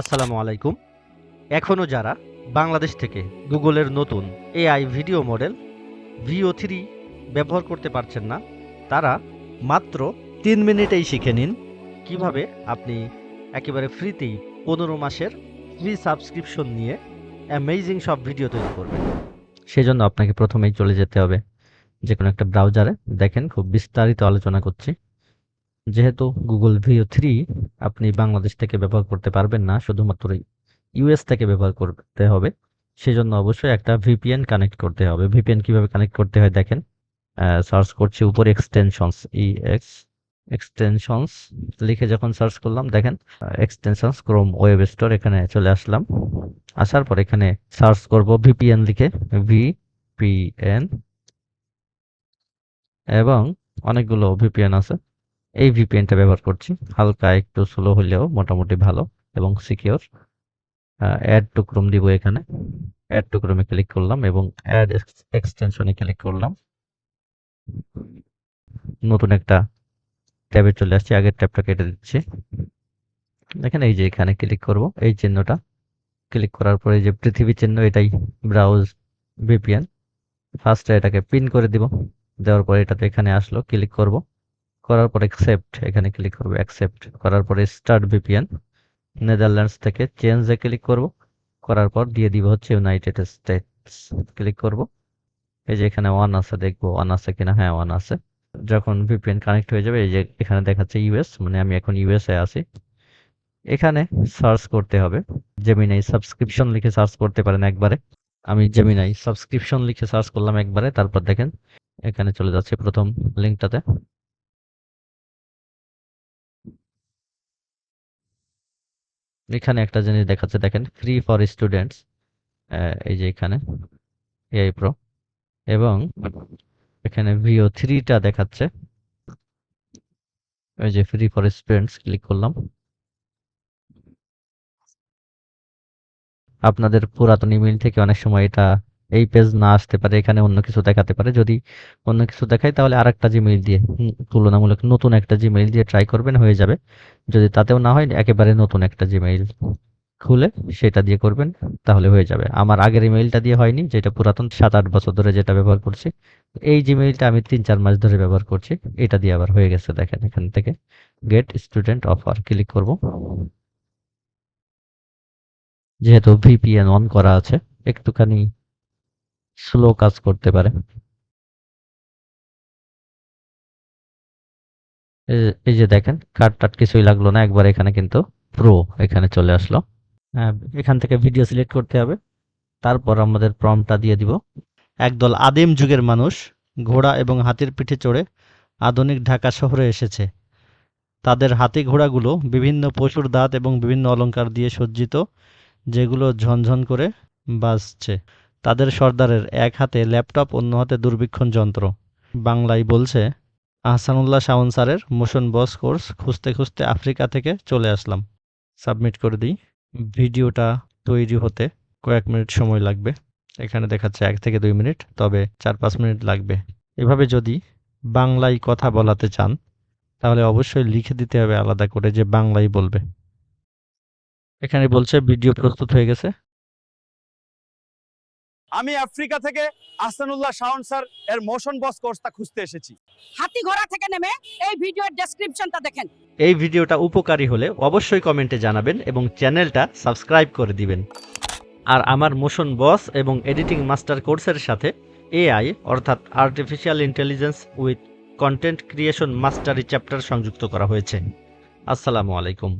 আসসালামু আলাইকুম। এখনও যারা বাংলাদেশ থেকে গুগলের নতুন AI video model, Veo three ব্যবহার করতে পারছেন না, তারা মাত্র তিন মিনিটেই শিখে নিন কীভাবে আপনি একেবারে ফ্রিতেই পনেরো মাসের ফ্রি সাবস্ক্রিপশন নিয়ে অ্যামেজিং সব ভিডিও তৈরি করবেন। সেজন্য আপনাকে প্রথমেই চলে যেতে হবে। যে কোনো একটা ব্রাউজারে দেখেন, খুব বিস্তারিত আলোচনা করছি। যেহেতু গুগল ভিও থ্রি আপনি বাংলাদেশ থেকে ব্যবহার করতে পারবেন না, শুধুমাত্র ইউএস থেকে ব্যবহার করতে হবে, সেজন্য অবশ্যই একটা ভিপিএন কানেক্ট করতে হবে। ভিপিএন কীভাবে কানেক্ট করতে হয় দেখেন সার্চ করছি উপরে এক্সটেনশনস ই এক্স এক্সটেনশনস লিখে যখন সার্চ করলাম, দেখেন এক্সটেনশনস ক্রোম ওয়েব স্টোর এখানে চলে আসলাম। আসার পর এখানে সার্চ করব ভিপিএন লিখে ভিপিএন এবং অনেকগুলো ভিপিএন আছে। এই ভিপিএনটা ব্যবহার করছি। হালকা একটু স্লো হলেও মোটামুটি ভালো এবং সিকিওর অ্যাড টু ক্রোম দিব এখানে। অ্যাড টু ক্রোমে ক্লিক করলাম এবং অ্যাড এক্সটেনশনে ক্লিক করলাম। নতুন একটা ট্যাবে চলে আসছে। আগের ট্যাবটা কেটে দিচ্ছি। দেখেন এই যে এখানে ক্লিক করব। এই চিহ্নটা ক্লিক করার পরে যে পৃথিবী চিহ্ন, এটাই ব্রাউজ ভিপিএন ফার্স্টে এটাকে পিন করে দিব। দেওয়ার পরে এটাতে এখানে আসলো। ক্লিক করব। করার পর অ্যাকসেপ্ট এখানে ক্লিক করব অ্যাকসেপ্ট করার পরে স্টার্ট ভিপিএন নেদারল্যান্ডস থেকে চেঞ্জে ক্লিক করব, করার পর দিয়ে দিব হচ্ছে ইউনাইটেড স্টেটস ক্লিক করব। এই যে এখানে ওয়ান আছে, দেখব ওয়ান আছে কিনা? হ্যাঁ ওয়ান আছে। যখন ভিপিএন কানেক্ট হয়ে যাবে, এই যে এখানে দেখাচ্ছে ইউএস মানে আমি এখন ইউএসএ আছি। এখানে সার্চ করতে হবে। জেমিনাই সাবস্ক্রিপশন লিখে সার্চ করতে পারেন একবারে। আমি জেমিনাই সাবস্ক্রিপশন লিখে সার্চ করলাম একবারে, তারপর দেখেন, এখানে চলে যাচ্ছে প্রথম লিঙ্কটাতে এখানে একটা জিনিস দেখাচ্ছে, দেখেন ফ্রি ফর স্টুডেন্টস এই যে এখানে এআই প্রো এবং এখানে ভিও থ্রিটা দেখাচ্ছে। এই যে ফ্রি ফর স্টুডেন্টস ক্লিক করলাম। আপনাদের পুরাতন ইমেল থেকে অনেক সময় এটা এই পেজ না আসতে পারে, এখানে অন্য কিছু দেখাতে পারে। যদি অন্য কিছু দেখায়, তাহলে আরেকটা জিমেইল দিয়ে তুলনামূলক নতুন একটা জিমেইল দিয়ে ট্রাই করবেন, হয়ে যাবে। যদি তাতেও না হয়, একেবারে নতুন একটা জিমেইল খুলে সেটা দিয়ে করবেন, তাহলে হয়ে যাবে। আমার আগের ইমেইলটা দিয়ে হয়নি, যেটা পুরাতন সাত আট বছর ধরে যেটা ব্যবহার করছি। এই জিমেইলটা আমি তিন চার মাস ধরে ব্যবহার করছি, এটা দিয়ে আবার হয়ে গেছে, দেখেন এখান থেকে। গেট স্টুডেন্ট অফার ক্লিক করব। যেহেতু ভিপিএন অন করা আছে, একটুখানি স্লো কাজ করতে পারে। এই যে- দেখেন, কাট টাট কিছুই লাগল না, একবার এখানে কিন্তু প্রো এখানে চলে আসলো। এখান থেকে ভিডিও সিলেক্ট করতে হবে। তারপর আমাদের প্রম্পটটা দিয়ে দিব। একদল আদিম যুগের মানুষ ঘোড়া এবং হাতির পিঠে চড়ে আধুনিক ঢাকা শহরে এসেছে। তাদের হাতি ঘোড়াগুলো বিভিন্ন পশুর দাঁত এবং বিভিন্ন অলংকার দিয়ে সজ্জিত, যেগুলো ঝনঝন করে বাজছে। তাদের সর্দারের এক হাতে ল্যাপটপ, অন্য হাতে দূরবীক্ষণ যন্ত্র। বাংলায় বলছে, আহসানুল্লাহ শাওন স্যারের মোশন বস কোর্স খুঁজতে খুঁজতে আফ্রিকা থেকে চলে আসলাম। সাবমিট করে দিই। ভিডিওটা তৈরি হতে কয়েক মিনিট সময় লাগবে। এখানে দেখাচ্ছে এক থেকে দুই মিনিট, তবে চার পাঁচ মিনিট লাগবে। এভাবে যদি বাংলায় কথা বলাতে চান, তাহলে অবশ্যই লিখে দিতে হবে আলাদা করে যে বাংলায় বলবে। এখানে বলছে, ভিডিও প্রস্তুত হয়ে গেছে। আমি আফ্রিকা থেকে আহসানুল্লাহ শাহন স্যার এর মোশন বস কোর্সটা খুঁজতে এসেছি। হাতি ঘোড়া থেকে নেমে এই ভিডিওর ডেসক্রিপশনটা দেখেন। এই ভিডিওটা উপকারী হলে অবশ্যই কমেন্টে জানাবেন এবং চ্যানেলটা সাবস্ক্রাইব করে দিবেন। আর আমার মোশন বস এবং এডিটিং মাস্টার কোর্সের সাথে এআই অর্থাৎ artificial intelligence with content creation mastery chapter সংযুক্ত করা হয়েছে। আসসালামু আলাইকুম।